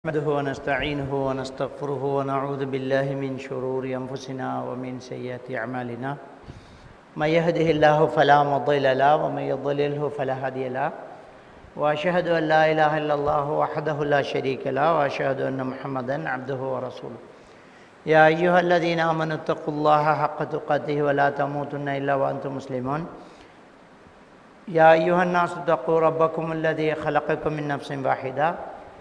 نحمده ونستعينه ونستغفره ونعوذ بالله من شرور أنفسنا ومن سيئات أعمالنا. من يهده الله فلا مضل له ومن يضلله فلا هادي له. وأشهد أن لا إله إلا الله وحده لا شريك له وأشهد أن محمدا عبده ورسوله. يا أيها الذين آمنوا اتقوا الله حق تقاته ولا تموتن إلا وأنتم مسلمون. يا أيها الناس اتقوا ربكم الذي خلقكم من نفس واحدة.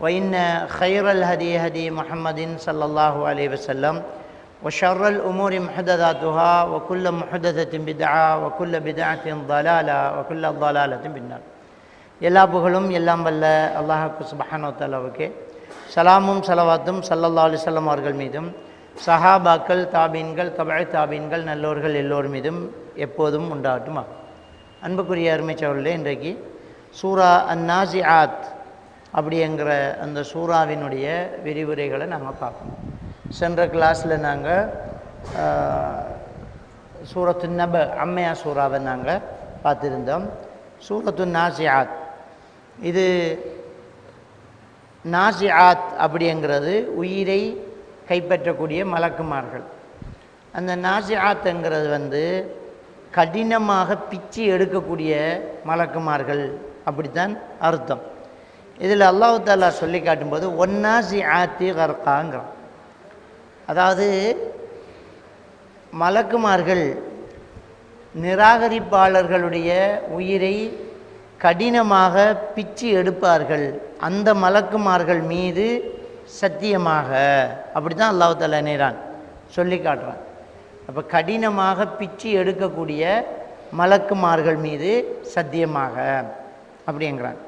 وإن خير الهدي هدي محمد صلى الله عليه وسلم وشر الأمور محدثاتها وكل محدثة بدعة وكل بدعة ضلالة وكل ضلالة بالنار எல்லா புகழும் எல்லாம் வல்ல அல்லாஹுக்கு சுபஹானோ தாலாவுக்கு சலாமும் சலவாத்தும் சல்லல்லா அலிசல்லாம் அவர்கள் மீதும் சஹாபாக்கள் தாபீன்கள் தபழ் தாபீன்கள் நல்லோர்கள் எல்லோர் மீதும் எப்போதும் உண்டாகட்டுமா அன்புக்குரிய அருமைச்சவர்களே இன்றைக்கு சூரா அந்நாசி ஆத் அப்படிங்கிற அந்த சூறாவினுடைய விரிவுரைகளை நாங்கள் பார்க்கணும். சென்ற கிளாஸில் நாங்கள் சூரத்து நப அம்மையா சூறாவை நாங்கள் பார்த்துருந்தோம். சூரத்து நாசியாத் இது நாசியாத் அப்படிங்கிறது உயிரை கைப்பற்றக்கூடிய மலக்குமார்கள். அந்த நாசியாத்துங்கிறது வந்து கடினமாக பிச்சு எடுக்கக்கூடிய மலக்குமார்கள் அப்படித்தான் அர்த்தம். இதில் அல்லாஹு தாலா சொல்லி காட்டும்போது ஒன்னாசி ஆத்தி கர்காங்கிறான். அதாவது மலக்குமார்கள் நிராகரிப்பாளர்களுடைய உயிரை கடினமாக பிச்சு எடுப்பார்கள். அந்த மலக்குமார்கள் மீது சத்தியமாக. அப்படி தான் அல்லாஹு தாலா நேரான் சொல்லி காட்டுறான். அப்போ கடினமாக பிச்சு எடுக்கக்கூடிய மலக்குமார்கள் மீது சத்தியமாக. அப்படிங்கிறான்.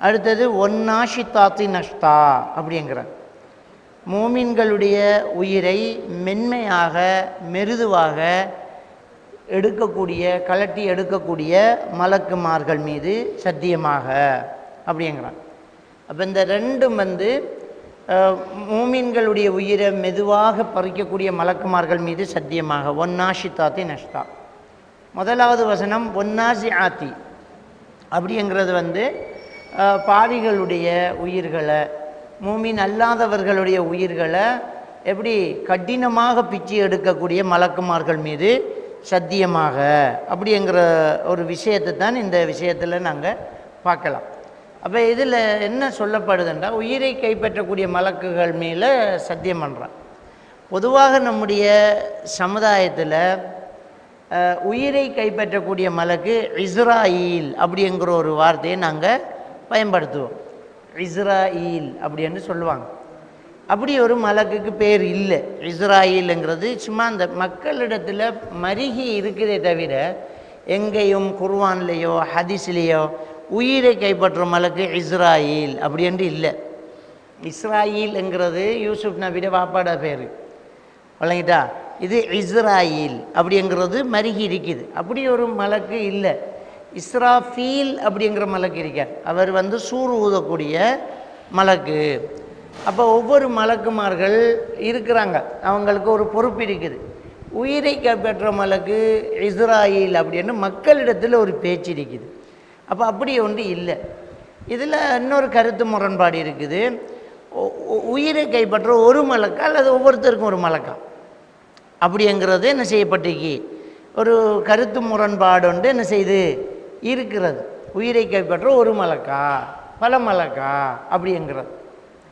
அடுத்தது ஒன்னாஷி தாத்தி நஷ்டா அப்படிங்கிறார். மோமின்களுடைய உயிரை மென்மையாக மெருதுவாக எடுக்கக்கூடிய கலட்டி எடுக்கக்கூடிய மலக்குமார்கள் மீது சத்தியமாக அப்படிங்கிறான் அப்போ இந்த ரெண்டும் வந்து மூமின்களுடைய உயிரை மெதுவாக பறிக்கக்கூடிய மலக்குமார்கள் மீது சத்தியமாக ஒன்னாஷி தாத்தி நஷ்டா முதலாவது வசனம் ஒன்னாசி ஆத்தி அப்படிங்கிறது வந்து பாவிகளுடைய உயிர்களை மூமின் அல்லாதவர்களுடைய உயிர்களை எப்படி கடினமாக பிச்சு எடுக்கக்கூடிய மலக்குமார்கள் மீது சத்தியமாக அப்படிங்கிற ஒரு விஷயத்தை தான் இந்த விஷயத்தில் நாங்கள் பார்க்கலாம். அப்போ இதில் என்ன சொல்லப்படுதுன்றா உயிரை கைப்பற்றக்கூடிய மலக்குகள் மேலே சத்தியம் பண்ணுறான் பொதுவாக நம்முடைய சமுதாயத்தில் உயிரை கைப்பற்றக்கூடிய மலக்கு இஸ்ராயில் அப்படிங்கிற ஒரு வார்த்தையை நாங்கள் பயன்படுத்துவோம் இஸ்ராயில் அப்படின்னு சொல்லுவாங்க. அப்படி ஒரு மலக்குக்கு பேர் இல்லை. இஸ்ராயிலுங்கிறது சும்மா அந்த மக்களிடத்தில் மருகி இருக்குதே தவிர எங்கேயும் குர்வான்லேயோ ஹதிஸ்லேயோ உயிரை கைப்பற்றும் மலக்கு இஸ்ராயில் அப்படின்ட்டு இல்லை. இஸ்ராயில்ங்கிறது யூசுப் நபிட வாப்பாட பேர். வழங்கிட்டா? இது இஸ்ராயில் அப்படிங்கிறது மருகி இருக்குது. அப்படி ஒரு மலக்கு இல்லை. இஸ்ராஃபீல் அப்படிங்கிற மலக்கு இருக்கார் அவர் வந்து சூறு ஊதக்கூடிய மலக்கு. அப்போ ஒவ்வொரு மலக்குமார்கள் இருக்கிறாங்க. அவங்களுக்கு ஒரு பொறுப்பு இருக்குது. உயிரை கைப்பற்ற மலக்கு இஸ்ராயில் அப்படின்னு மக்களிடத்தில் ஒரு பேச்சு இருக்குது. அப்போ அப்படி ஒன்று இல்லை. இதில் இன்னொரு கருத்து முரண்பாடு இருக்குது. உயிரை கைப்பற்ற ஒரு மலக்கா அல்லது ஒவ்வொருத்தருக்கும் ஒரு மலக்கா? அப்படிங்கிறது என்ன செய்யப்பட்டிருக்கு? ஒரு கருத்து முரண்பாடு என்ன செய்து? இருக்கிறது. உயிரை கைப்பற்ற ஒரு மலக்கா பல மலக்கா அப்படிங்கிறது.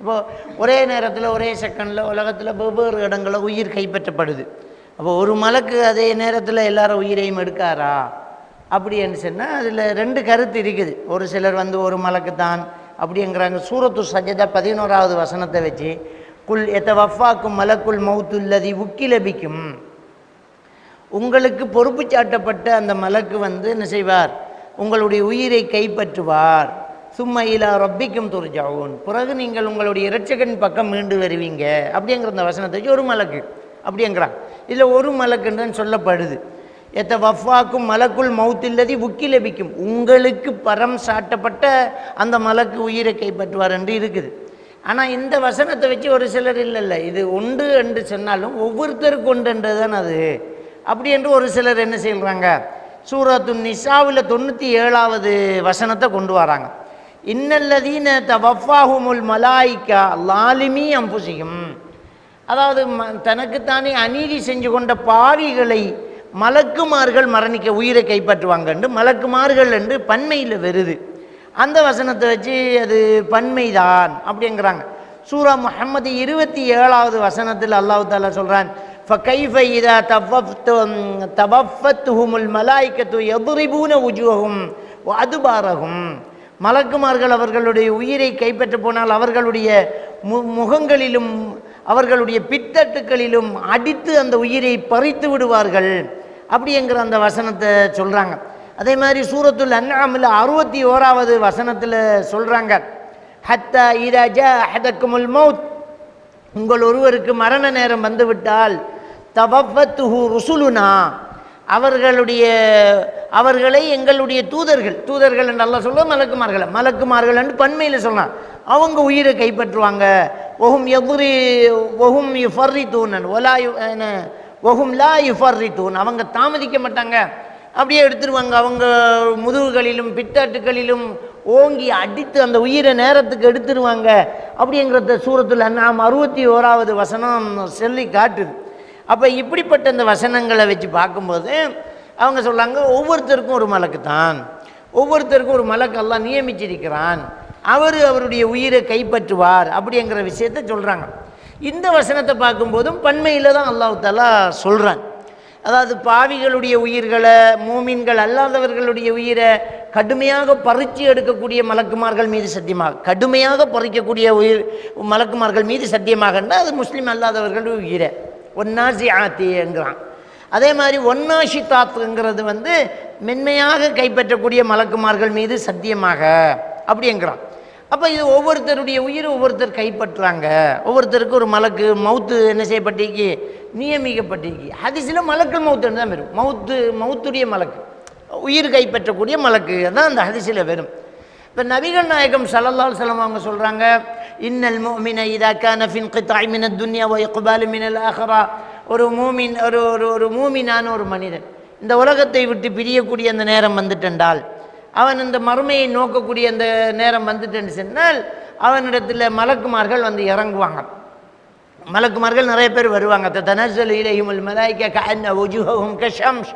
இப்போது ஒரே நேரத்தில் ஒரே செகண்டில் உலகத்தில் வெவ்வேறு இடங்களில் உயிர் கைப்பற்றப்படுது. அப்போ ஒரு மலக்கு அதே நேரத்தில் எல்லாரும் உயிரையும் எடுக்காரா? அப்படின்னு சொன்னால் அதில் ரெண்டு கருத்து இருக்குது. ஒரு சிலர் வந்து ஒரு மலக்கு தான் அப்படிங்கிறாங்க. சூரத்து சஜதா பதினோராவது வசனத்தை வச்சு குல் எத்த வஃபாக்கும் மலக்குள் மவுத்துல்லதி உக்கிலபிக்கும் உங்களுக்கு பொறுப்பு சாட்டப்பட்ட அந்த மலக்கு வந்து என்ன செய்வார்? உங்களுடைய உயிரை கைப்பற்றுவார். சும்மா இலா ரப்பிக்கும் துர்ஜாவும் பிறகு நீங்கள் உங்களுடைய இரட்சகன் பக்கம் மீண்டு வருவீங்க. அப்படிங்கிற அந்த வசனத்தை வச்சு ஒரு மலக்கு. அப்படிங்கிறான். இதில் ஒரு மலக்குன்னு சொல்லப்படுது. எத்த வஃபாக்கும் மலக்குள் மௌத்தில்லதி உக்கி லபிக்கும் உங்களுக்கு பரம் சாட்டப்பட்ட அந்த மலக்கு உயிரை கைப்பற்றுவார் என்று இருக்குது. ஆனால் இந்த வசனத்தை வச்சு ஒரு சிலர் இல்லை இல்லை இது உண்டு என்று சொன்னாலும் ஒவ்வொருத்தருக்கு உண்டுன்றது தான் அது. அப்படி என்று ஒரு சிலர் என்ன செய்கிறாங்க சூரத்து நிசாவில் தொண்ணூற்றி ஏழாவது வசனத்தை கொண்டு வராங்க. இன்னல்லதீன தவஃபாஹுமுல் மலாய்க்கா லாலிமி அம்புசியும் அதாவது ம தனக்குத்தானே அநீதி செஞ்சு கொண்ட பாவிகளை மலக்குமார்கள் மரணிக்க உயிரை கைப்பற்றுவாங்கன்று மலக்குமார்கள் என்று பன்மையில் வருது. அந்த வசனத்தை வச்சு அது பன்மைதான் அப்படிங்கிறாங்க. சூரா முஹம்மது இருபத்தி ஏழாவது வசனத்தில் அல்லாஹு தாலா சொல்கிறான் فكيف إذا توفت- توفتهم الملائكة يضربون وجوههم وأدبارهم மலக்குமார்கள் அவர்களுடைய உயிரை கைப்பற்ற போனால் அவர்களுடைய மு முகங்களிலும் அவர்களுடைய பித்தட்டுக்களிலும் அடித்து அந்த உயிரை பறித்து விடுவார்கள் அப்படிங்கிற அந்த வசனத்தை சொல்கிறாங்க அதே மாதிரி சூரத்துல் அன்ஆமில் அறுபத்தி ஓராவது வசனத்தில் சொல்கிறாங்க ஹத்தா இதா ஜா அஹதக்குமுல் மௌத் உங்கள் ஒருவருக்கு மரண நேரம் வந்துவிட்டால் தபத்துஹு ருசுலுனா அவர்களுடைய அவர்களை எங்களுடைய தூதர்கள் தூதர்கள் என்று அல்ல சொல்ல மலக்குமார்கள். மலக்குமார்கள் என்று பன்மையில் சொல்லலாம் அவங்க உயிரை கைப்பற்றுவாங்க. ஒஹும் எகுரி ஒஹும் யுஃபர்ரி தூணன் ஒலா யு- என்ன, ஒஹும் லா யுஃபர்ரி தூண் அவங்க தாமதிக்க மாட்டாங்க. அப்படியே எடுத்துருவாங்க. அவங்க முதுகுகளிலும் பித்தாட்டுகளிலும் ஓங்கி அடித்து அந்த உயிரை நேரத்துக்கு எடுத்துருவாங்க. அப்படிங்கிறத சூரத்தில் நாம் அறுபத்தி ஓராவது வசனம் சொல்லி காட்டுது. அப்போ இப்படிப்பட்ட இந்த வசனங்களை வச்சு பார்க்கும்போது அவங்க சொல்கிறாங்க ஒவ்வொருத்தருக்கும் ஒரு மலக்கு தான். ஒவ்வொருத்தருக்கும் ஒரு மலக்கு எல்லாம் நியமிச்சிருக்கிறான். அவர் அவருடைய உயிரை கைப்பற்றுவார் அப்படிங்கிற விஷயத்த சொல்கிறாங்க இந்த வசனத்தை பார்க்கும்போதும் பன்மையில் தான் அல்லாஹாலா சொல்கிறான் அதாவது பாவிகளுடைய உயிர்களை மூமின்கள் அல்லாதவர்களுடைய உயிரை கடுமையாக பறித்து எடுக்கக்கூடிய மலக்குமார்கள் மீது சத்தியமாக கடுமையாக பறிக்கக்கூடிய உயிர் மலக்குமார்கள் மீது சத்தியமாகன்னா அது முஸ்லீம் அல்லாதவர்களுடைய உயிரை. ஒன்னாசி ஆத்தியங்கிறான் அதே மாதிரி ஒன்னாசி தாத்துங்கிறது வந்து மென்மையாக கைப்பற்றக்கூடிய மலக்குமார்கள் மீது சத்தியமாக அப்படிங்கிறான் அப்போ இது ஒவ்வொருத்தருடைய உயிர் ஒவ்வொருத்தர் கைப்பற்றுறாங்க ஒவ்வொருத்தருக்கு ஒரு மலக்கு மவுத்து என்ன செய்யப்பட்டிருக்கு? நியமிக்கப்பட்டிருக்கு. ஹதீஸில் மலக்கு மவுத்துன்னு தான் வரும். மவுத்து மவுத்துடைய மலக்கு. உயிர் கைப்பற்றக்கூடிய மலக்கு. தான் அந்த ஹதீஸில் வரும். இப்போ நபிகள் நாயகம் சலல்லால் அலைஹி அவங்க சொல்கிறாங்க இன்னல் முஃமின இதா கான ஃபின் கித்தாய் மின துன்யா வ இக்பாலு மினல் ஒரு மூமின் ஒரு ஒரு ஒரு மூமினான ஒரு மனிதன் இந்த உலகத்தை விட்டு பிரியக்கூடிய அந்த நேரம் வந்துட்டென்றால் அவன் இந்த மறுமையை நோக்கக்கூடிய அந்த நேரம் வந்துட்டேன்னு சொன்னால் அவனிடத்தில் மலக்குமார்கள் வந்து இறங்குவாங்க. மலக்குமார்கள் நிறைய பேர் வருவாங்க. தனசல் இலையுமல் மலாய்க்க கண்ண ஒஜுகவும் கஷம்ஸ்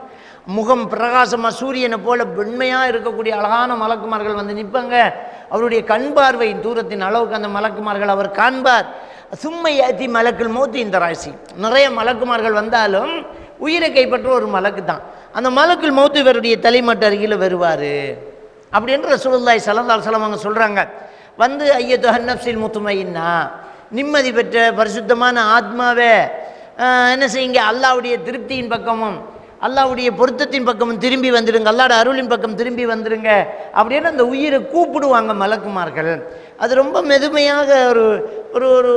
முகம் பிரகாசமாக சூரியனை போல வெண்மையாக இருக்கக்கூடிய அழகான மலக்குமார்கள் வந்து நிற்பாங்க. அவருடைய கண் பார்வையின் தூரத்தின் அளவுக்கு அந்த மலக்குமார்கள் அவர் காண்பார். சும்மை அதி மலக்கில் மௌத்து இந்த ராசி. நிறைய மலக்குமார்கள் வந்தாலும் உயிரை கைப்பற்ற ஒரு மலக்கு தான். அந்த மலக்கில் மௌத்து இவருடைய தலைமட்ட அருகில் வருவார். அப்படின்ற ரசூலுல்லாஹி சலந்தால் சலவங்க சொல்கிறாங்க வந்து ஐயத்து ஹன்னப்சில் முத்துமையின்னா நிம்மதி பெற்ற பரிசுத்தமான ஆத்மாவே என்ன செய்யுங்க? அல்லாவுடைய திருப்தியின் பக்கமும் அல்லாவுடைய பொருத்தத்தின் பக்கமும் திரும்பி வந்துடுங்க அல்லாட அருளின் பக்கம் திரும்பி வந்துடுங்க அப்படின்னு அந்த உயிரை கூப்பிடுவாங்க மலக்குமார்கள். அது ரொம்ப மெதுமையாக ஒரு ஒரு ஒரு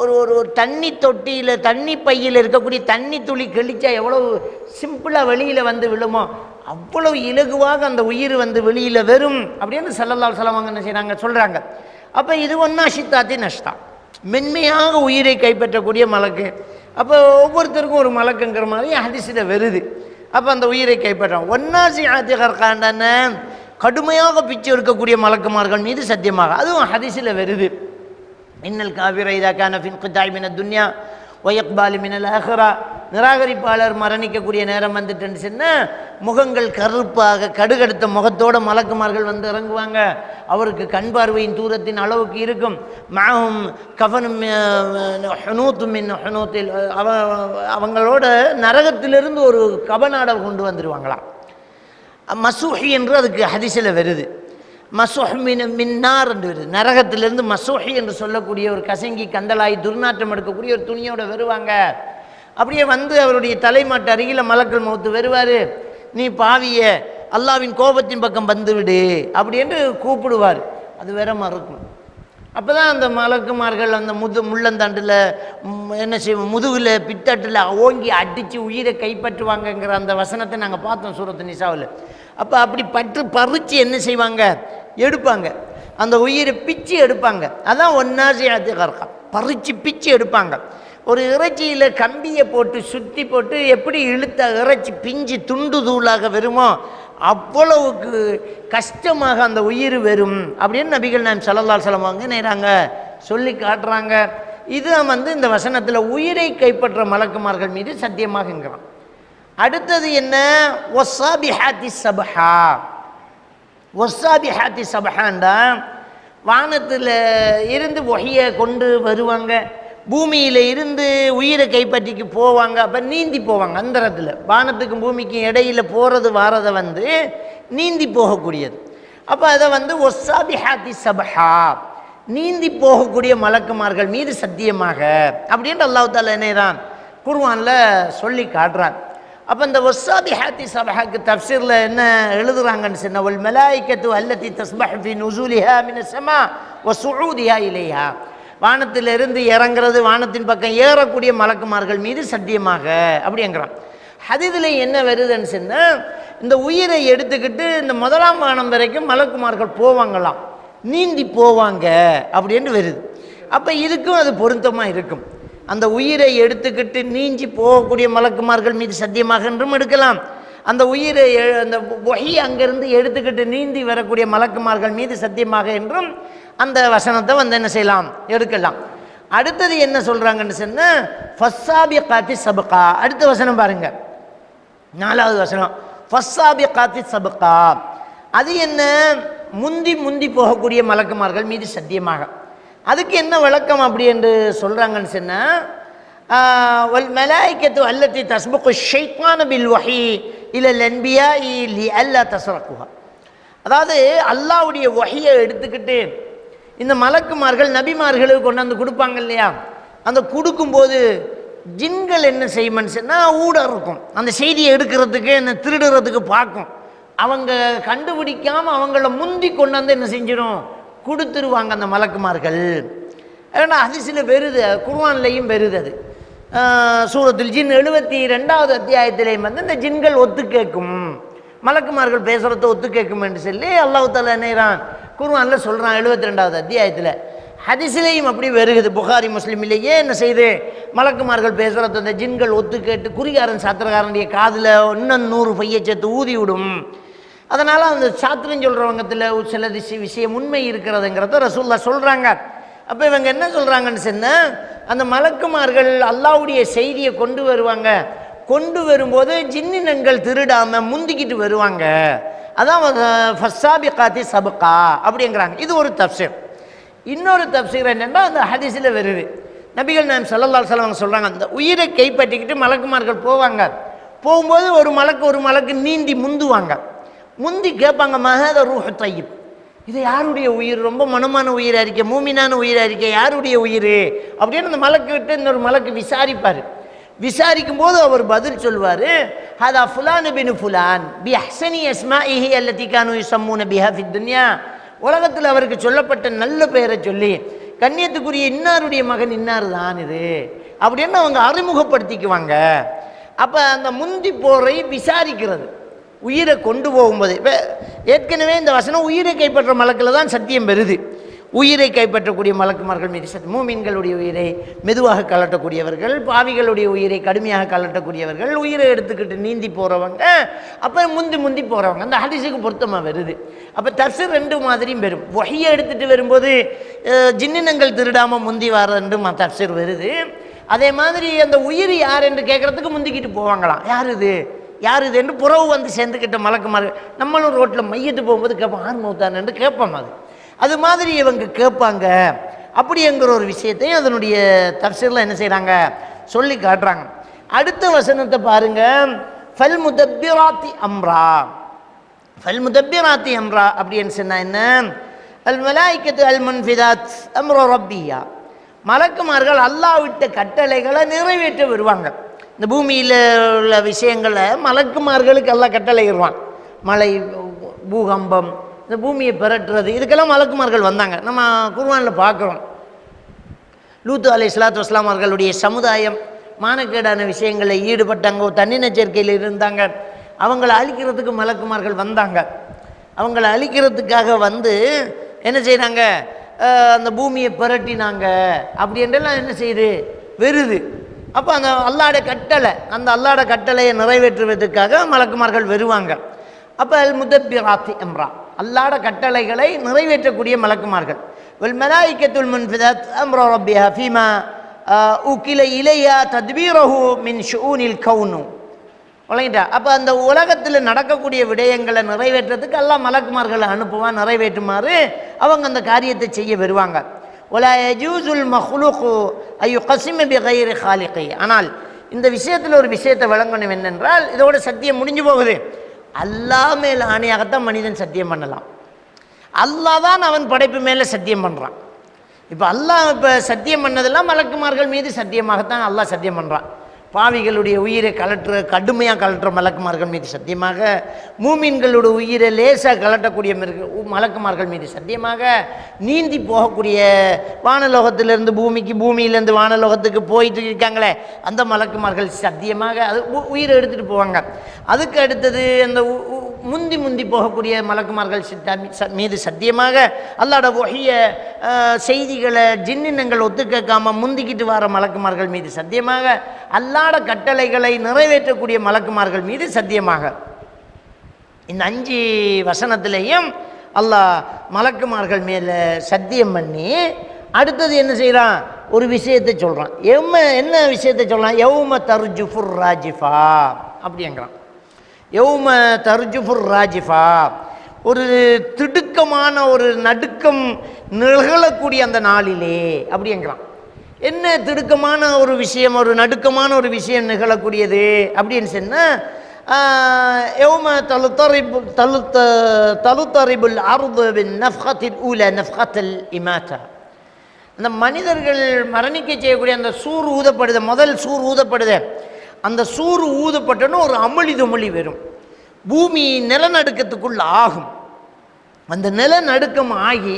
ஒரு ஒரு ஒரு தண்ணி தொட்டியில் தண்ணி பையில் இருக்கக்கூடிய தண்ணி துளி கழிச்சா எவ்வளோ சிம்பிளாக வெளியில் வந்து விழுமோ அவ்வளவு இலகுவாக அந்த உயிர் வந்து வெளியில் வரும் அப்படின்னு சல்லல்லாஹு செலவாங்க என்ன செய்கிறாங்க சொல்கிறாங்க அப்போ இது ஒன்றா சித்தாத்தி நஷ்டா மென்மையாக உயிரை கைப்பற்றக்கூடிய மலக்கு. அப்போ ஒவ்வொருத்தருக்கும் ஒரு மலக்குங்கிற மாதிரி ஹதீஸில் வருது. அப்போ அந்த உயிரை கைப்பற்றான் ஒன்னாசி ஆத்திகர்காண்டான கடுமையாக பிச்சு இருக்கக்கூடிய மலக்குமார்கள் மீது சத்தியமாக. அதுவும் ஹதிசில் வருது. இன்னல் காவிர இதா கான குத்தாய் மின துன்யா ஒயக்பாலி மினல் அஹ்ரா நிராகரிப்பாளர் மரணிக்கக்கூடிய நேரம் வந்துட்டுன்னு சொன்னால் முகங்கள் கருப்பாக கடுகடுத்த முகத்தோட மலக்குமார்கள் வந்து இறங்குவாங்க. அவருக்கு கண் பார்வையின் தூரத்தின் அளவுக்கு இருக்கும். மாவும் கவனும் ஹனூத்தும் மின் ஹனூத்தில் அவ அவங்களோட நரகத்திலிருந்து ஒரு கபநாடல் கொண்டு வந்துடுவாங்களாம் மசூஹி என்று அதுக்கு ஹதிசில் வருது. மசூஹ் மின் மின்னார் என்று வருது. நரகத்திலிருந்து மசோஹி என்று சொல்லக்கூடிய ஒரு கசங்கி கந்தலாய் துர்நாற்றம் எடுக்கக்கூடிய ஒரு துணியோட வருவாங்க. அப்படியே வந்து அவருடைய தலைமாட்டு அருகில் மலக்கள் மௌத்து வருவார். நீ பாவிய அல்லாவின் கோபத்தின் பக்கம் வந்துவிடு அப்படி என்று கூப்பிடுவார். அது வேற மறக்கும் அப்போ தான் அந்த மலக்குமார்கள் அந்த முது முள்ளந்தாண்டில் என்ன செய்வோம் முதுகில் பித்தட்டில் ஓங்கி அடித்து உயிரை கைப்பற்றுவாங்கங்கிற அந்த வசனத்தை நாங்கள் பார்த்தோம் சூரத்து நிசாவில். அப்போ அப்படி பற்று பறித்து என்ன செய்வாங்க? எடுப்பாங்க. அந்த உயிரை பிச்சு எடுப்பாங்க. அதான் ஒன்னாசி அது பறித்து பிச்சு எடுப்பாங்க. ஒரு இறைச்சியில் கம்பியை போட்டு சுற்றி போட்டு எப்படி இழுத்த இறைச்சி பிஞ்சு துண்டு தூளாக வருமோ அவ்வளவுக்கு கஷ்டமாக அந்த உயிர் வரும் அப்படின்னு நபிகள் நான் சல்லல்லால் செலவாங்க நேராங்க சொல்லி காட்டுறாங்க. இதுதான் வந்து இந்த வசனத்தில் உயிரை கைப்பற்ற மலக்குமார்கள் மீது சத்தியமாகங்கிறான். அடுத்தது என்ன? ஒசாபி ஹாத்தி சபஹா. ஒசாபி ஹாத்தி சபஹான்டா வானத்தில் இருந்து ஒகையை கொண்டு வருவாங்க. பூமியில் இருந்து உயிரை கைப்பற்றிக்கு போவாங்க அப்போ நீந்தி போவாங்க அந்தரத்தில். வானத்துக்கும் பூமிக்கும் இடையில் போகிறது வாரதை வந்து நீந்தி போகக்கூடியது. அப்போ அதை வந்து ஒசாபி ஹாத்தி சபஹா நீந்தி போகக்கூடிய மலக்குமார்கள் மீது சத்தியமாக அப்படின்ட்டு அல்லாஹ் என்னை என்னதான் குர்வானில் சொல்லி காட்டுறான். அப்போ இந்த ஒசாபி ஹாத்தி சபஹாக்கு தப்சீரில் என்ன எழுதுறாங்கன்னு சொன்ன ஒல் மலாய்க்கத்து அல்லத்தி தஸ்பஹ் நுசூலிஹா மினசமா ஒ சுழூதியா சுஊதிஹா வானத்திலிருந்து இறங்குறது வானத்தின் பக்கம் ஏறக்கூடிய மலக்குமார்கள் மீது சத்தியமாக அப்படிங்கிறான் ஹதீதில் என்ன வருதுன்னு சொன்னால் இந்த உயிரை எடுத்துக்கிட்டு இந்த முதலாம் வானம் வரைக்கும் மலக்குமார்கள் போவாங்களாம். நீந்தி போவாங்க அப்படின்னு வருது. அப்போ இதுக்கும் அது பொருத்தமாக இருக்கும். அந்த உயிரை எடுத்துக்கிட்டு நீஞ்சி போகக்கூடிய மலக்குமார்கள் மீது சத்தியமாக என்றும் எடுக்கலாம். அந்த உயிரை அந்த ஒய் அங்கேருந்து எடுத்துக்கிட்டு நீந்தி வரக்கூடிய மலக்குமார்கள் மீது சத்தியமாக என்றும் அந்த வசனத்தை வந்து என்ன செய்யலாம்? எடுக்கலாம். அடுத்தது என்ன சொல்கிறாங்கன்னு சொன்னால் ஃபஸ்ஸாபி காத்தி சபகா. அடுத்த வசனம் பாருங்க. நாலாவது வசனம். ஃபஸ்ஸாபி காத்தி சபகா. அது என்ன? முந்தி முந்தி போகக்கூடிய மலக்குமார்கள் மீது சத்தியமாக. அதுக்கு என்ன விளக்கம் அப்படி என்று சொல்கிறாங்கன்னு சொன்னால் மெலாய்க்கத்து மலாய்க்கத்து அல்லத்தி தஸ்புக்கு ஷைத்தான பில் வஹி இல்லை லன்பியா லி அல்லா தஸ்ரக்குஹா அதாவது அல்லாவுடைய வகையை எடுத்துக்கிட்டு இந்த மலக்குமார்கள் நபிமார்களுக்கு கொண்டாந்து கொடுப்பாங்க இல்லையா? அந்த கொடுக்கும்போது ஜின்கள் என்ன செய்யும்னு சொன்னால் ஊட இருக்கும். அந்த செய்தியை எடுக்கிறதுக்கு என்ன திருடுறதுக்கு பார்க்கும். அவங்க கண்டுபிடிக்காமல் அவங்கள முந்தி கொண்டாந்து என்ன செஞ்சிடும்? கொடுத்துருவாங்க அந்த மலக்குமார்கள். ஏன்னா அதிசயில் வருது குர்வான்லையும் வருது அது. சூரத்தில் ஜின் எழுபத்தி ரெண்டாவது அத்தியாயத்திலேயும் வந்து இந்த ஜின்கள் ஒத்து கேட்கும் மலக்குமார்கள் பேசுகிறத ஒத்து கேட்கும் என்று சொல்லி அல்லாஹு தாலா நேரான் குருவானில் சொல்கிறான் எழுபத்தி ரெண்டாவது அத்தியாயத்தில். ஹதிசிலையும் அப்படி வருகுது. புகாரி முஸ்லீமிலேயே என்ன செய்து? மலக்குமார்கள் பேசுகிறத அந்த ஜின்கள் ஒத்து கேட்டு குறிகாரன் சாத்திரக்காரனுடைய காதில் இன்னும் நூறு பையை சேர்த்து ஊதி விடும். அதனால் அந்த சாத்திரம் சொல்கிறவங்கத்தில் சில விஷய விஷயம் உண்மை இருக்கிறதுங்கிறத ரசூல்லா சொல்கிறாங்க அப்போ இவங்க என்ன சொல்கிறாங்கன்னு சொன்னால் அந்த மலக்குமார்கள் அல்லாவுடைய செய்தியை கொண்டு வருவாங்க. கொண்டு வரும்போது ஜின்னினங்கள் திருடாமல் முந்திக்கிட்டு வருவாங்க. அதான் ஃபஸ்ஸாபி காத்தி சபுக்கா அப்படிங்கிறாங்க. இது ஒரு தப்சீர். இன்னொரு தப்சீர் என்னென்னா அந்த ஹதீஸில் வருது. நபிகள் நாயம் சல்லல்லாஹு செலவங்க சொல்கிறாங்க அந்த உயிரை கைப்பற்றிக்கிட்டு மலக்குமார்கள் போவாங்க. போகும்போது ஒரு மலக்கு ஒரு மலக்கு நீந்தி முந்துவாங்க. முந்தி கேட்பாங்க மகத ரூஹ தையீப். இது யாருடைய உயிர்? ரொம்ப மனமான உயிராக இருக்கே மூமினான உயிராக இருக்கே யாருடைய உயிர்? அப்படின்னு அந்த மலக்கு விட்டு இன்னொரு மலக்கு விசாரிப்பார். விசாரிக்கும் போது அவர் பதில் சொல்வார் ஹதா ஃபுலான் பின் ஃபுலான் பி ஹசனி அஸ்மாஇஹி இஹி அல்லத்திகானு சம்மூன பிஹா ஃபித் துன்யா. உலகத்தில் அவருக்கு சொல்லப்பட்ட நல்ல பெயரை சொல்லி கண்ணியத்துக்குரிய இன்னாருடைய மகன் இன்னார் தான் இது? அப்படின்னு அவங்க அறிமுகப்படுத்திக்குவாங்க. அப்போ அந்த முந்தி போரை விசாரிக்கிறது உயிரை கொண்டு போகும்போது. இப்போ ஏற்கனவே இந்த வசனம் உயிரை கைப்பற்ற மலக்கில் தான் சத்தியம் பெறுது உயிரை கைப்பற்றக்கூடிய மலக்குமார்கள் மீது சத்தியம் மூமின்களுடைய உயிரை மெதுவாக கலட்டக்கூடியவர்கள் பாவிகளுடைய உயிரை கடுமையாக கலட்டக்கூடியவர்கள் உயிரை எடுத்துக்கிட்டு நீந்தி போகிறவங்க அப்போ முந்தி முந்தி போகிறவங்க அந்த ஹதீஸுக்கு பொருத்தமாக வருது. அப்போ தர்சு ரெண்டு மாதிரியும் வரும் வகையை எடுத்துகிட்டு வரும்போது ஜின்னினங்கள் திருடாமல் முந்தி வர ரெண்டும் தர்சர் வருது. அதே மாதிரி அந்த உயிர் யார் என்று கேட்குறதுக்கு முந்திக்கிட்டு போவாங்களாம். யார் இது? யார் இது? என்று புறவு வந்து சேர்ந்துக்கிட்ட மலக்குமாறு நம்மளும் ரோட்டில் மையத்து போகும்போது கேட்போம் ஆண் மௌத்தான் என்று கேட்போம் அது. அது மாதிரி இவங்க கேட்பாங்க. அப்படிங்கிற ஒரு விஷயத்தையும் அதனுடைய தப்சீரில் என்ன செய்கிறாங்க சொல்லி காட்டுறாங்க. அடுத்த வசனத்தை பாருங்க. ஃபல் முதப்பிராத்தி அம்ரா. ஃபல் முதப்பிராத்தி அம்ரா அப்படின்னு சொன்னால் என்ன? அல் மலாய்க்கத்து அல் முன்ஃபிதாத் அம்ரோ ரப்பியா. மலக்குமார்கள் அல்லாஹ் விட்ட கட்டளைகளை நிறைவேற்ற வருவாங்க இந்த பூமியில் உள்ள விஷயங்களை மலக்குமார்களுக்கு எல்லாம் கட்டளை வருவான் மழை பூகம்பம் இந்த பூமியை பெரட்டுறது. இதுக்கெல்லாம் மலக்குமார்கள் வந்தாங்க. நம்ம குர்வானில் பார்க்குறோம். லூத்து அலை இஸ்லாத்து வஸ்லாம் அவர்களுடைய சமுதாயம் மானக்கேடான விஷயங்களில் ஈடுபட்டாங்க. ஒரு தன்னின சேர்க்கையில் இருந்தாங்க. அவங்கள அழிக்கிறதுக்கு மலக்குமார்கள் வந்தாங்க. அவங்கள அழிக்கிறதுக்காக வந்து என்ன செய்கிறாங்க அந்த பூமியை புரட்டினாங்க. அப்படி என்றெல்லாம் என்ன செய்யுது வெறுது. அப்போ அந்த அல்லாட கட்டளை அந்த அல்லாட கட்டளையை நிறைவேற்றுவதற்காக மலக்குமார்கள் வருவாங்க. அப்போ அல் முதப்பிராத்தி எம்ரா அல்லாட கட்டளைகளை நிறைவேற்றக்கூடிய மலக்குமார்கள். வெல் மலாய்க்கத்துல் முன்ஃபிதத் அம்ரோ ரப்பியா ஃபீமா உக்கில இலையா தத்வீரஹு மின் ஷூனில் கவுனு. வழங்கிட்டா. அப்போ அந்த உலகத்தில் நடக்கக்கூடிய விடயங்களை நிறைவேற்றுறதுக்கு எல்லாம் மலக்குமார்களை அனுப்புவான் நிறைவேற்றுமாறு அவங்க அந்த காரியத்தை செய்ய வருவாங்க. ஒலா யஜூசுல் மஹ்லுகு ஐயோ கசிம பிகைரு ஹாலிகை. ஆனால் இந்த விஷயத்தில் ஒரு விஷயத்தை விளங்கணும் என்னென்றால் இதோட சத்தியம் முடிஞ்சு போகுது. அல்லாஹ் மேல் ஆணையாகத்தான் மனிதன் சத்தியம் பண்ணலாம். அல்லாஹ் தான் அவன் படைப்பு மேலே சத்தியம் பண்ணுறான் இப்போ அல்லாஹ் இப்போ சத்தியம் பண்ணதெல்லாம் மலக்குமார்கள் மீது சத்தியமாகத்தான் அல்லாஹ் சத்தியம் பண்ணுறான் பாவிகளுடைய உயிரை கலட்டுற கடுமையாக கலட்டுற மலக்குமார்கள் மீது சத்தியமாக மூமின்களுடைய உயிரை லேசாக கலட்டக்கூடிய மிருக- உ- மலக்குமார்கள் மீது சத்தியமாக நீந்தி போகக்கூடிய வானலோகத்திலிருந்து பூமிக்கு பூமியிலேருந்து வானலோகத்துக்கு போயிட்டு இருக்காங்களே அந்த மலக்குமார்கள் சத்தியமாக அது உ- உயிரை எடுத்துகிட்டு போவாங்க. அதுக்கு அடுத்தது அந்த உ- உ- முந்தி முந்தி போகக்கூடிய மலக்குமார்கள் சித்தா ச- மீது சத்தியமாக அல்லாட ஒஹிய செய்திகளை ஜின்னினங்கள் ஒத்துக்கேக்காமல் முந்திக்கிட்டு வர மலக்குமார்கள் மீது சத்தியமாக அல்லாட கட்டளைகளை நிறைவேற்றக்கூடிய மலக்குமார்கள் மீது சத்தியமாக. இந்த அஞ்சு வசனத்திலையும் அல்லாஹ் மலக்குமார்கள் மேலே சத்தியம் பண்ணி அடுத்தது என்ன செய்கிறான் ஒரு விஷயத்தை சொல்கிறான் எம்ம என்ன விஷயத்தை சொல்கிறான் எவ்ம தர்ஜுஃபுர் ராஜிஃபா அப்படிங்கிறான் யௌம தர்ஜுஃபுர் ராஜிஃபா. ஒரு திடுக்கமான ஒரு நடுக்கம் நிகழக்கூடிய அந்த நாளிலே அப்படிங்கிறான் என்ன திடுக்கமான ஒரு விஷயம் ஒரு நடுக்கமான ஒரு விஷயம் நிகழக்கூடியது அப்படின்னு சொன்னால் யௌம தலுத்தரிபு தலுத்த தலுத்தரிபுல் அருதுவின் பின் ஊல நஃப்கத்தில் இமாச்சா அந்த மனிதர்கள் மரணிக்க செய்யக்கூடிய அந்த சூர் ஊதப்படுது முதல் சூர் ஊதப்படுத. அந்த சூறு ஊதப்பட்டோன்னு ஒரு அமளி துமளி வரும். பூமி நிலநடுக்கத்துக்குள்ள ஆகும். அந்த நிலநடுக்கம் ஆகி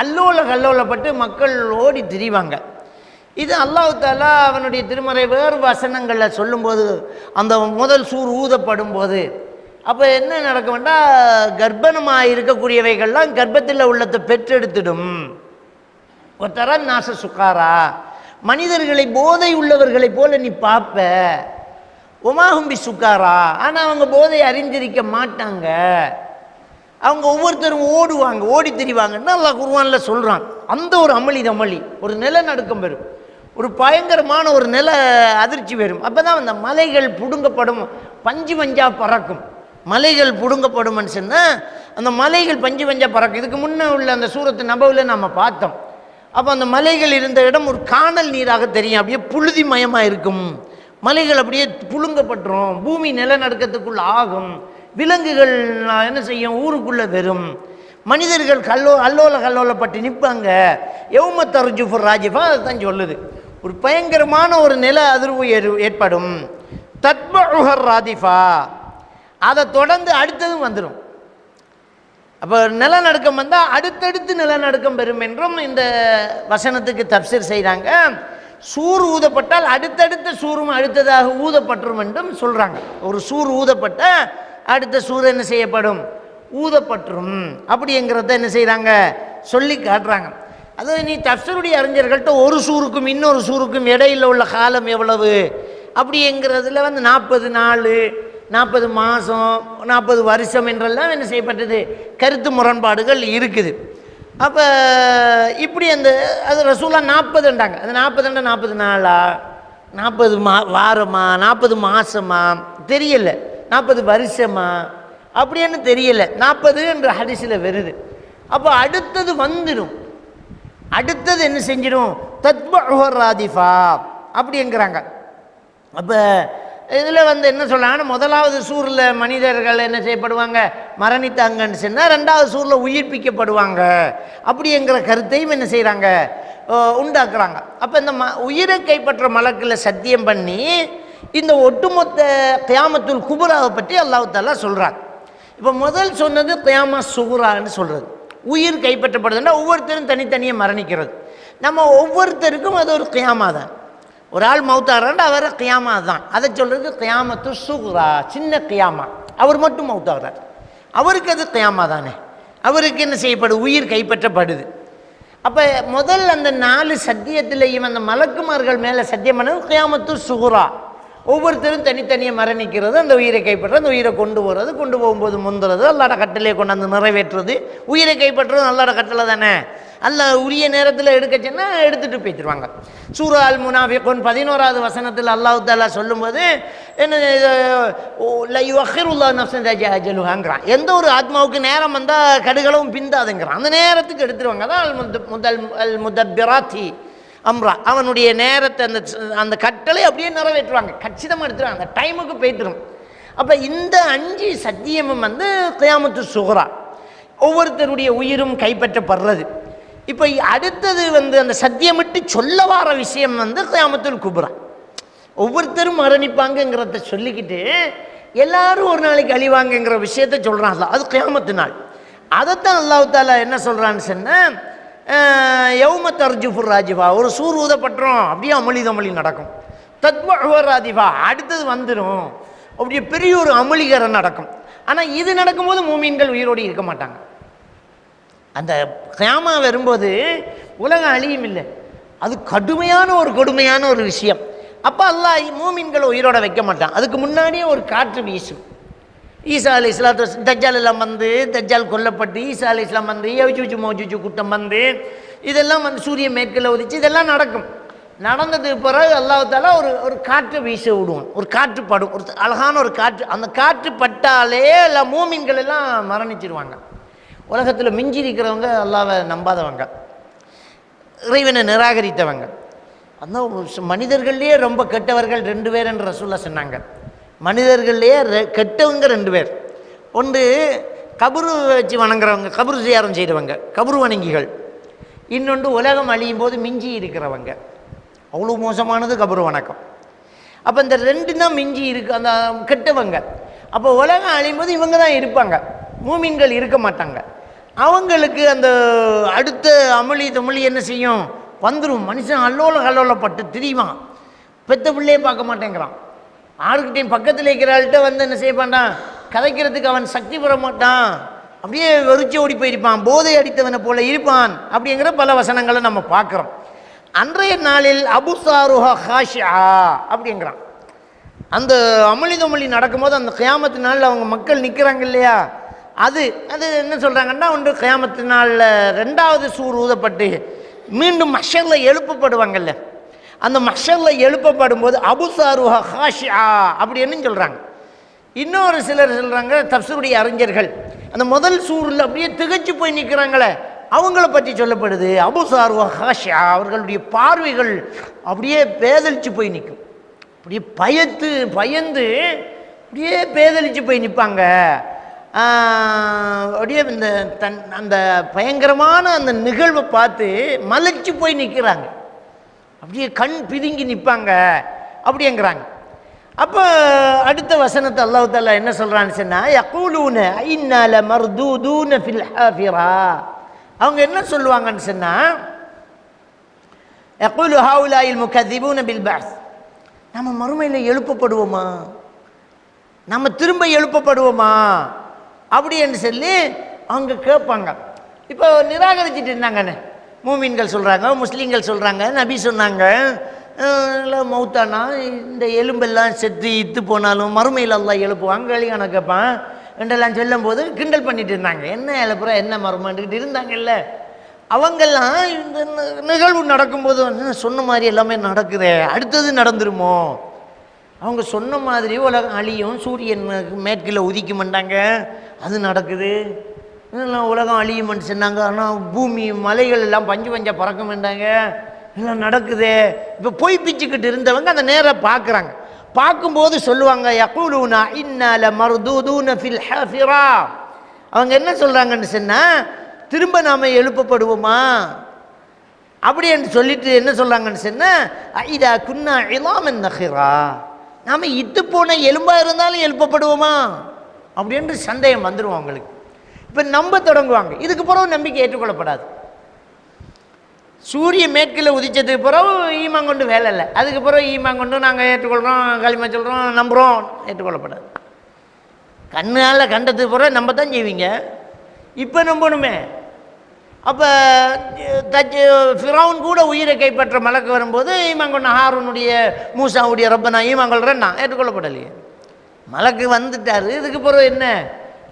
அல்லோல கல்லோலப்பட்டு மக்கள் ஓடி திரிவாங்க. இது அல்லாஹ் தாலா அவனுடைய திருமறை வேறு வசனங்களில் சொல்லும்போது அந்த முதல் சூர் ஊதப்படும் போது அப்போ என்ன நடக்க வேண்டாம் கர்ப்பணமாக இருக்கக்கூடியவைகள்லாம் கர்ப்பத்தில் உள்ளத்தை பெற்றெடுத்துடும். ஒருத்தர நாச சுக்காரா மனிதர்களை போதை உள்ளவர்களைப் போல நீ பார்ப்ப உமாகும்பி சுக்காரா ஆனால் அவங்க போதை அறிந்திருக்க மாட்டாங்க. அவங்க ஒவ்வொருத்தரும் ஓடுவாங்க ஓடி திரிவாங்கன்னு நல்லா குருவானில் சொல்கிறான் அந்த ஒரு அமளி தமளி. ஒரு நிலநடுக்கம் வரும். ஒரு பயங்கரமான ஒரு நில அதிர்ச்சி வரும். அப்போ தான் அந்த மலைகள் புடுங்கப்படும் பஞ்சு பஞ்சாக பறக்கும். மலைகள் புடுங்கப்படும்னு சொன்னால் அந்த மலைகள் பஞ்சு பஞ்சாக பறக்கும். இதுக்கு முன்னே உள்ள அந்த சூரத்து நபவில் நம்ம பார்த்தோம். அப்போ அந்த மலைகள் இருந்த இடம் ஒரு காணல் நீராக தெரியும். அப்படியே புழுதி மயமாக இருக்கும் மலைகள் அப்படியே புழுங்கப்பட்டுரும். பூமி நிலநடுக்கத்துக்குள்ள ஆகும். விலங்குகள் என்ன செய்யும்? ஊருக்குள்ளே வெறும். மனிதர்கள் கல்லோ அல்லோல கல்லோலப்பட்டு நிற்பாங்க. எவ்ம தர்ஜுஃபுர் ராஜிஃபா அதுதான் சொல்லுது. ஒரு பயங்கரமான ஒரு நில அதிர்வு ஏற்படும். தத்மஹர் ராதிஃபா அதை தொடர்ந்து அடுத்ததும் வந்துடும் அப்போ நிலநடுக்கம் வந்தால் அடுத்தடுத்து நிலநடுக்கம் பெறும் என்றும் இந்த வசனத்துக்கு தப்சீர் செய்கிறாங்க சூர் ஊதப்பட்டால் அடுத்தடுத்த சூரும் அடுத்ததாக ஊதப்பட்டுரும் என்றும் சொல்கிறாங்க ஒரு சூர் ஊதப்பட்ட அடுத்த சூர் என்ன செய்யப்படும்? ஊதப்பட்டுரும் அப்படிங்கிறத என்ன செய்கிறாங்க சொல்லி காட்டுறாங்க. அது நீ தப்சருடைய அறிஞர்கள்ட்ட ஒரு சூருக்கும் இன்னொரு சூருக்கும் இடையில் உள்ள காலம் எவ்வளவு? அப்படிங்கிறதுல வந்து நாற்பது நாள் நாற்பது மாதம் நாற்பது வருஷம் என்றெல்லாம் என்ன செய்யப்பட்டது? கருத்து முரண்பாடுகள் இருக்குது. அப்போ இப்படி அந்த அது ரசூலா நாற்பதுண்டாங்க அது நாற்பதுண்டா நாற்பது நாளா? நாற்பது மா வாரமா? நாற்பது மாதமா தெரியலை. நாற்பது வருஷமா? அப்படின்னு தெரியலை. நாற்பது என்ற ஹரிசில் வருது. அப்போ அடுத்தது வந்துடும். அடுத்தது என்ன செஞ்சிடும்? தத்புஹர் ராதிஃபா. அப்படிங்கிறாங்க. அப்போ இதில் வந்து என்ன சொல்கிறாங்கன்னா முதலாவது சூரில் மனிதர்கள் என்ன செய்யப்படுவாங்க? மரணித்தாங்கன்னு சொன்னால் ரெண்டாவது சூரில் உயிர்ப்பிக்கப்படுவாங்க. அப்படிங்கிற கருத்தையும் என்ன செய்கிறாங்க உண்டாக்குறாங்க. அப்போ இந்த ம உயிரை கைப்பற்ற மலக்கில் சத்தியம் பண்ணி இந்த ஒட்டுமொத்த கியாமத்துல் குபுராவை பற்றி அல்லாஹாலா சொல்கிறாங்க இப்போ முதல் சொன்னது கியாமா சுகுரான்னு சொல்கிறது உயிர் கைப்பற்றப்படுதுன்னா ஒவ்வொருத்தரும் தனித்தனியாக மரணிக்கிறது. நம்ம ஒவ்வொருத்தருக்கும் அது ஒரு கியாமா தான் ஒரு ஆள் மௌத்தாகிறான் அவர் கியாமா தான். அதை சொல்கிறது கியாமத்து சுகுரா சின்ன கியாமா. அவர் மட்டும் மௌத்தாகிறார். அவருக்கு அது கியாமா தானே. அவருக்கு என்ன செய்யப்படுது உயிர் கைப்பற்றப்படுது. அப்போ முதல் அந்த நாலு சத்தியத்திலையும் அந்த மலக்குமார்கள் மேலே சத்தியம் பண்ணது கியாமத்து சுகுரா. ஒவ்வொருத்தரும் தனித்தனியாக மரணிக்கிறது அந்த உயிரை கைப்பற்றுறது அந்த உயிரை கொண்டு போகிறது கொண்டு போகும்போது முந்துறது அல்லாட கட்டளையை கொண்டாந்து நிறைவேற்றுறது. உயிரை கைப்பற்றுறது அல்லாட கட்டளை தானே? அல்ல உரிய நேரத்தில் எடுக்கச்சுன்னா எடுத்துகிட்டு போய்த்துருவாங்க சூரா அல் முனாஃபிகோன் பதினோராவது வசனத்தில் அல்லாஹு தாலா சொல்லும்போது என்ன அஜலுங்கிறான் எந்த ஒரு ஆத்மாவுக்கு நேரம் வந்தால் கடுகளவும் பிந்தாதுங்கிறான். அந்த நேரத்துக்கு எடுத்துருவாங்க. அதான் அல் முத் முதல் அல் முதபிராத்தி அம்ரா அவனுடைய நேரத்தை அந்த அந்த கட்டளை அப்படியே நிறைவேற்றுவாங்க. கச்சிதமாக எடுத்துருவாங்க. அந்த டைமுக்கு போய்த்துரும் அப்போ இந்த அஞ்சு சத்தியமும் வந்து கியாமத்து சுகரா ஒவ்வொருத்தருடைய உயிரும் கைப்பற்றப்படுறது. இப்போ அடுத்தது வந்து அந்த சத்தியமிட்டு சொல்ல வர விஷயம் வந்து கியாமத்துல் குபுரா. ஒவ்வொருத்தரும் மரணிப்பாங்கங்கிறத சொல்லிக்கிட்டு எல்லாரும் ஒரு நாளைக்கு அழிவாங்கங்கிற விஷயத்த சொல்கிறான்ல அது கியாமத்து நாள். அதைத்தான் அல்லாஹால என்ன சொல்கிறான்னு சொன்னால் யௌம தர்ஜுஃபுர் ராஜிஃபா ஒரு சூர் ஊதப்பட்டுரும். அப்படியே அமளி தமளி நடக்கும். தத்வர் ராஜிஃபா அடுத்தது வந்துடும் அப்படியே பெரிய ஒரு அமளிகரம் நடக்கும். ஆனால் இது நடக்கும்போது மூமீன்கள் உயிரோடு இருக்க மாட்டாங்க. அந்த கியாமா வரும்போது உலகம் அழியும் இல்லை. அது கடுமையான ஒரு கொடுமையான ஒரு விஷயம். அப்போ அல்லாஹ் மூமீன்களை உயிரோட வைக்க மாட்டான். அதுக்கு முன்னாடியே ஒரு காற்று வீசும். ஈசா அலி இஸ்லாத்து தஜ்ஜால் எல்லாம் வந்து தஜ்ஜால் கொல்லப்பட்டு ஈசா அலி இஸ்லாம் வந்து யவுஜூஜு மோஜிச்சு கூட்டம் வந்து இதெல்லாம் வந்து சூரிய மேற்கில் உதிச்சு இதெல்லாம் நடக்கும். நடந்ததுக்கு பிறகு அல்லாஹால ஒரு ஒரு காற்று வீச விடுவோம் ஒரு காற்று படும் ஒரு அழகான ஒரு காற்று. அந்த காற்று பட்டாலே எல்லாம் மூமின்கள் எல்லாம் மரணிச்சிருவாங்க. உலகத்தில் மிஞ்சி இருக்கிறவங்க அல்லாவை நம்பாதவங்க. இறைவனை நிராகரித்தவங்க. அந்த மனிதர்கள்லேயே ரொம்ப கெட்டவர்கள் ரெண்டு பேர் என்று ரசூல்லா சொன்னாங்க. மனிதர்கள்லேயே ரெ கெட்டவங்க ரெண்டு பேர். ஒன்று கபரு வச்சு வணங்குறவங்க கபரு சியாரம் செய்கிறவங்க கபரு வணங்கிகள். இன்னொன்று உலகம் அழியும் போது மிஞ்சி இருக்கிறவங்க. அவ்வளோ மோசமானது கபரு வணக்கம். அப்போ இந்த ரெண்டு தான் மிஞ்சி இருக்கு அந்த கெட்டவங்க. அப்போ உலகம் அழியும் போது இவங்க தான் இருப்பாங்க. மூமின்கள் இருக்க மாட்டாங்க. அவங்களுக்கு அந்த அடுத்த அமளி தமிழி என்ன செய்யும்? வந்துடும் மனுஷன் அல்லோல கல்லோலப்பட்டு திரிவான் பெத்த பிள்ளையே பார்க்க மாட்டேங்கிறான். ஆளுக்கிட்டையும் பக்கத்தில் இருக்கிறாள்கிட்ட வந்து என்ன செய்ய மாட்டான் கதைக்கிறதுக்கு அவன் சக்தி பெற மாட்டான். அப்படியே வெறிச்சு ஓடி போயிருப்பான். போதை அடித்தவனை போல இருப்பான். அப்படிங்கிற பல வசனங்களை நம்ம பார்க்குறோம். அன்றைய நாளில் அபுசாருஹா ஹாஷியா அப்படிங்கிறான். அந்த அமளி நடக்கும்போது அந்த கயாமத்து நாளில் அவங்க மக்கள் நிற்கிறாங்க இல்லையா? அது அது என்ன சொல்கிறாங்கன்னா ஒன்று கயாமத்து நாளில் ரெண்டாவது சூர் ஊதப்பட்டு மீண்டும் மஷரில் எழுப்பப்படுவாங்கல்ல. அந்த மஷரில் எழுப்பப்படும் போது அபுசாருஹா ஹாஷியா அப்படின்னு சொல்கிறாங்க இன்னொரு சிலர் சொல்கிறாங்க தப்சருடைய அறிஞர்கள். அந்த முதல் சூரில் அப்படியே திகைச்சு போய் நிற்கிறாங்களே அவங்கள பற்றி சொல்லப்படுது அபுசாருவா ஹாஷியா அவர்களுடைய பார்வைகள் அப்படியே பேதலிச்சு போய் நிற்கும் அப்படியே பயத்து பயந்து அப்படியே பேதலிச்சு போய் நிற்பாங்க அப்படியே இந்த தன் அந்த பயங்கரமான அந்த நிகழ்வை பார்த்து மலைச்சு போய் நிற்கிறாங்க அப்படியே கண் பிதுங்கி நிற்பாங்க அப்படிங்கிறாங்க அப்போ அடுத்த வசனத்தை அல்லாஹு தாலா என்ன சொல்கிறான்னு சொன்னால் யக்கூலூன ஐநால மர்தூதூன ஃபில் ஹாஃபிரா. அவங்க என்ன சொல்லுவாங்கன்னு சொன்னால் யக்கூலு ஹாவுலாயில் முகதிபூன பில் பாஸ். நம்ம மறுமையில் எழுப்பப்படுவோமா? நம்ம திரும்ப எழுப்பப்படுவோமா? அப்படின்னு சொல்லி அவங்க கேட்பாங்க. இப்போ நிராகரிச்சிட்டு இருந்தாங்கண்ணே மூமின்கள் சொல்கிறாங்க முஸ்லீம்கள் சொல்கிறாங்க நபி சொன்னாங்க. இல்லை மௌத்தானா? இந்த எலும்பெல்லாம் செத்து இத்து போனாலும் மறுமையில் எல்லாம் எழுப்புவாங்க கல்யாணம் கேட்பான். என்றெல்லாம் சொல்லும் போது கிண்டல் பண்ணிட்டு இருந்தாங்க. என்ன எழுப்புற என்ன மருமான்ட்டு இருந்தாங்கல்ல. அவங்கெல்லாம் இந்த நிகழ்வு நடக்கும்போது வந்து சொன்ன மாதிரி எல்லாமே நடக்குதே அடுத்தது நடந்துருமோ? அவங்க சொன்ன மாதிரி உலகம் அழியும் சூரியன் மேற்கில் உதிக்குமெண்டாங்க அது நடக்குது. இதெல்லாம் உலகம் அழியுமென்னு சொன்னாங்க. ஆனால் பூமி மலைகள் எல்லாம் பஞ்சு பஞ்சா வேண்டாங்க எல்லாம் நடக்குது. இப்போ பொய் பிச்சுக்கிட்டு இருந்தவங்க அந்த நேரம் பார்க்குறாங்க பார்க்கும்போது சொல்லுவாங்க யகுலூனா இன்னால மருதூதூன ஃபில் ஹாஃபிரா. அவங்க என்ன சொல்கிறாங்கன்னு சொன்னால் திரும்ப நாம் எழுப்பப்படுவோமா? அப்படி என்று சொல்லிட்டு என்ன சொல்கிறாங்கன்னு சொன்னால் இதா குன்னா இலாமன் நஹிரா. நாம் இத்து போன எலும்பாக இருந்தாலும் எழுப்பப்படுவோமா? அப்படின்ற சந்தேகம் வந்துடும் அவங்களுக்கு. இப்போ நம்ப தொடங்குவாங்க. இதுக்கு பிறகு நம்பிக்கை ஏற்றுக்கொள்ளப்படாது. சூரிய மேற்கில் உதிச்சதுக்கு பிறகு ஈமாங்கொண்டு வேலை இல்லை. அதுக்கு பிறகு ஈமாங்கொண்டு நாங்கள் ஏற்றுக்கொள்கிறோம் களிமா சொல்கிறோம் நம்புகிறோம் ஏற்றுக்கொள்ளப்படாது. கண்ணால் கண்டதுக்கு பிறகு நம்ம தான் செய்வீங்க. இப்போ நம்பணுமே. அப்போ தச்சு ஃபிரௌன் கூட உயிரை கைப்பற்ற மலக்கு வரும்போது ஈமாங்கொண்ட ஹாரூனுடைய மூசாவுடைய ரப்பனா ஈமாங்கொள்கிறேன் நான் ஏற்றுக்கொள்ளப்படலையே. மலக்கு வந்துட்டார் இதுக்கு பிறகு என்ன?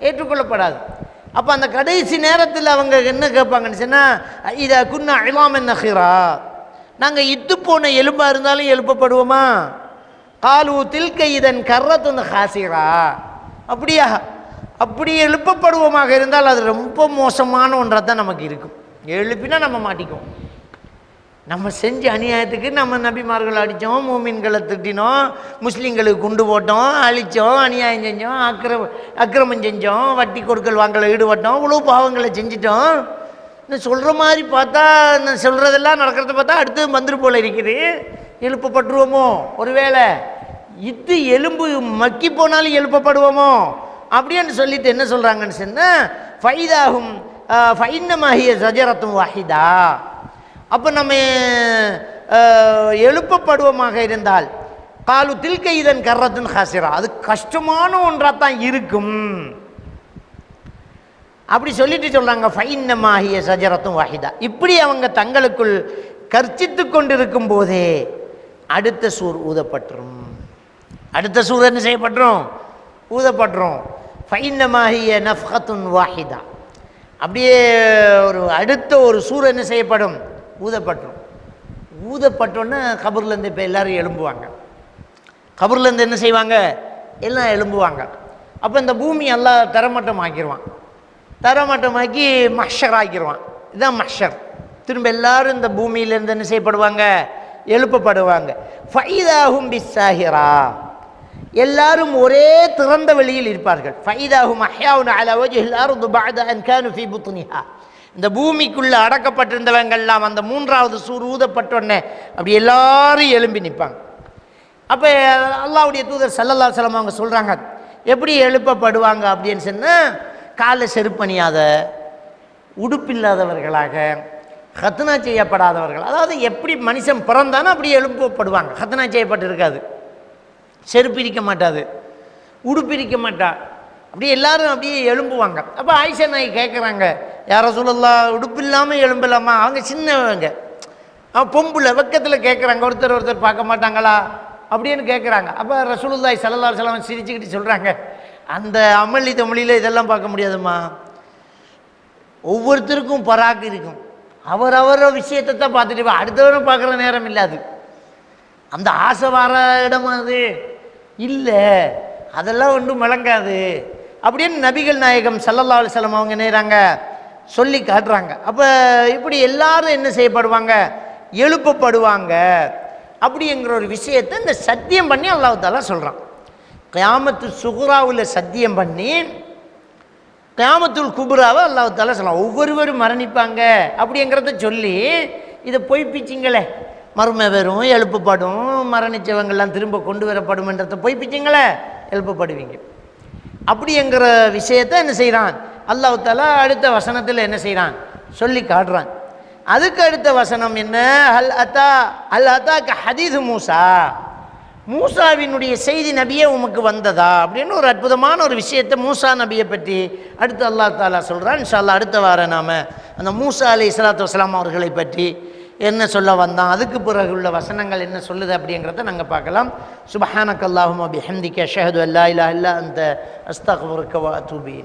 ஏற்றுக்கொள்ளப்படாது. அப்போ அந்த கடைசி நேரத்தில் அவங்க என்ன கேட்பாங்கன்னு சொன்னால் இதை குன்னா இளாம் நஹிரா. நாங்கள் இத்து போன எலும்பாக இருந்தாலும் எழுப்பப்படுவோமா? காலு தில்க இதன் கர்ரத்துன் ஹாசிரா. அப்படியா? அப்படி எழுப்பப்படுவோமாக இருந்தால் அது ரொம்ப மோசமான ஒன்றாக தான் நமக்கு இருக்கும். எழுப்பினா நம்ம மாட்டிக்குவோம். நம்ம செஞ்ச அநியாயத்துக்கு நம்ம நபிமார்கள் அடித்தோம் மூமின்களை திட்டினோம் முஸ்லீம்களுக்கு குண்டு போட்டோம் அழித்தோம் அநியாயம் செஞ்சோம் அக்கிர அக்கிரமம் செஞ்சோம் வட்டி கொடுக்கல் வாங்கல ஈடுபட்டோம் இவ்வளோ பாவங்களை செஞ்சிட்டோம். நான் சொல்கிற மாதிரி பார்த்தா நான் சொல்கிறதெல்லாம் நடக்கிறத பார்த்தா அடுத்து வந்துரு போல் இருக்குது. எழுப்பப்பட்டுருவோமோ? ஒருவேளை இது எலும்பு மக்கி போனாலும் எழுப்பப்படுவோமோ? அப்படின்னு சொல்லிட்டு என்ன சொல்கிறாங்கன்னு சொன்னால் ஃபைதாகும் ஃபைன்னமாகிய சஜரத்தும் வாஹிதா. அப்போ நம்ம எழுப்பப்படுவோமாக இருந்தால் காலு தில்கை இதன் கர்றத்துன் ஹாசிரா. அது கஷ்டமான ஒன்றாக தான் இருக்கும். அப்படி சொல்லிட்டு சொல்கிறாங்க ஃபைன்னமாகிய சஜரத்தும் வாஹிதா. இப்படி அவங்க தங்களுக்குள் கர்ச்சித்து கொண்டிருக்கும் போதே அடுத்த சூர் ஊதப்பட்டுரும். அடுத்த சூர் என்ன செய்யப்பட்டுரும்? ஊதப்பட்டுரும். ஃபைன்னமாகிய நஃப்ஹத்துன் வாஹிதா. அப்படியே ஒரு அடுத்த ஒரு சூர் என்ன செய்யப்படும்? ஊதப்பட்டுரும். ஊதப்பட்டோன்னே கபர்லேருந்து இப்போ எல்லாரும் எழும்புவாங்க. கபர்லேருந்து என்ன செய்வாங்க? எல்லாம் எழும்புவாங்க. அப்போ இந்த பூமி எல்லாம் தரமட்டம் ஆக்கிடுவான் தரமட்டமாக்கி மஷர் ஆக்கிடுவான் இதுதான் மஷர் திரும்ப எல்லாரும் இந்த பூமியிலேருந்து என்ன செய்யப்படுவாங்க? எழுப்பப்படுவாங்க. ஃபைதாகும் பிஸ்ஸாஹிரா. எல்லாரும் ஒரே திறந்த வெளியில் இருப்பார்கள். ஃபைதாகும் அஹ்யாவுன் அலா எல்லாரும் அர்து பஅத அன் கானு புத்னிஹா. இந்த பூமிக்குள்ளே அடக்கப்பட்டிருந்தவங்கெல்லாம் அந்த மூன்றாவது சூர் ஊதப்பட்டோடனே அப்படி எல்லாரும் எழும்பி நிற்பாங்க. அப்போ அல்லாவுடைய தூதர் சல்லல்லா சலம் அவங்க சொல்கிறாங்க எப்படி எழுப்பப்படுவாங்க? அப்படின்னு சொன்னால் காலை செருப்பணியாத உடுப்பில்லாதவர்களாக ஹத்னா செய்யப்படாதவர்கள். அதாவது எப்படி மனுஷன் பிறந்தானோ அப்படி எழுப்பப்படுவாங்க. ஹத்னா செய்யப்பட்டிருக்காது. செருப்பிரிக்க மாட்டாது. உடுப்பிரிக்க இருக்க மாட்டா. அப்படியே எல்லாரும் அப்படியே எழும்புவாங்க. அப்போ ஆயிஷா நாய் கேட்குறாங்க யாரோ சொல்லலாம் உடுப்பு இல்லாமல் எழும்பலாமா? அவங்க சின்னவங்க. அவன் பொம்புல வெக்கத்தில் கேட்குறாங்க ஒருத்தர் ஒருத்தர் பார்க்க மாட்டாங்களா? அப்படின்னு கேட்குறாங்க அப்போ ரசூலுல்லாய் சல்லல்லா சலம் சிரிச்சுக்கிட்டு சொல்கிறாங்க அந்த அமளி தமிழில் இதெல்லாம் பார்க்க முடியாதும்மா. ஒவ்வொருத்தருக்கும் பராக்கு இருக்கும். அவர் அவர விஷயத்தை தான் பார்த்துட்டு இருப்பா. அடுத்தவரை பார்க்குற நேரம் இல்லாது அந்த ஆசை வர இடம் அது இல்லை அதெல்லாம் ஒன்றும் விளங்காது. அப்படின்னு நபிகள் நாயகம் சல்லல்லா அலுவலம் அவங்க நேராங்க சொல்லி காட்டுறாங்க. அப்போ இப்படி எல்லாரும் என்ன செய்யப்படுவாங்க? எழுப்பப்படுவாங்க. அப்படிங்கிற ஒரு விஷயத்தை இந்த சத்தியம் பண்ணி அல்லாஹாலா சொல்கிறான் கியாமத்து சுகுராவில் சத்தியம் பண்ணி கியாமத்துல் குபுராவை அல்லாஹாலா சொல்லலாம் ஒவ்வொருவரும் மரணிப்பாங்க அப்படிங்கிறத சொல்லி இதை பொய்ப்பிச்சிங்களே. மருமை வெறும் எழுப்பப்படும். மரணித்தவங்கள்லாம் திரும்ப கொண்டு வரப்படும்ன்றத பொய்ப்பிச்சிங்களே. எழுப்பப்படுவீங்க. அப்படிங்கிற விஷயத்தை என்ன செய்கிறான் அல்லாஹாலா அடுத்த வசனத்தில் என்ன செய்கிறான் சொல்லி காட்டுறான். அதுக்கு அடுத்த வசனம் என்ன? அல் அத்தா அல் அத்தாக்கு ஹதீது மூசா. மூசாவினுடைய செய்தி நபியே உமக்கு வந்ததா? அப்படின்னு ஒரு அற்புதமான ஒரு விஷயத்தை மூசா நபியை பற்றி அடுத்து அல்லாஹ் தாலா சொல்கிறான் இன்ஷால்லா அடுத்த வாரம் நாம் அந்த மூசா அலி இஸ்லாத்து வஸ்லாம் அவர்களை பற்றி என்ன சொல்ல வந்தான்? அதுக்கு பிறகு உள்ள வசனங்கள் என்ன சொல்லுது அப்படிங்கிறத நாங்கள் பார்க்கலாம். சுபஹானக் அல்லாஹும் அபி ஹம்திக்க ஷஹது அல்லா இல்லா இல்லா அந்த அஸ்தாக் வா அத்தூபி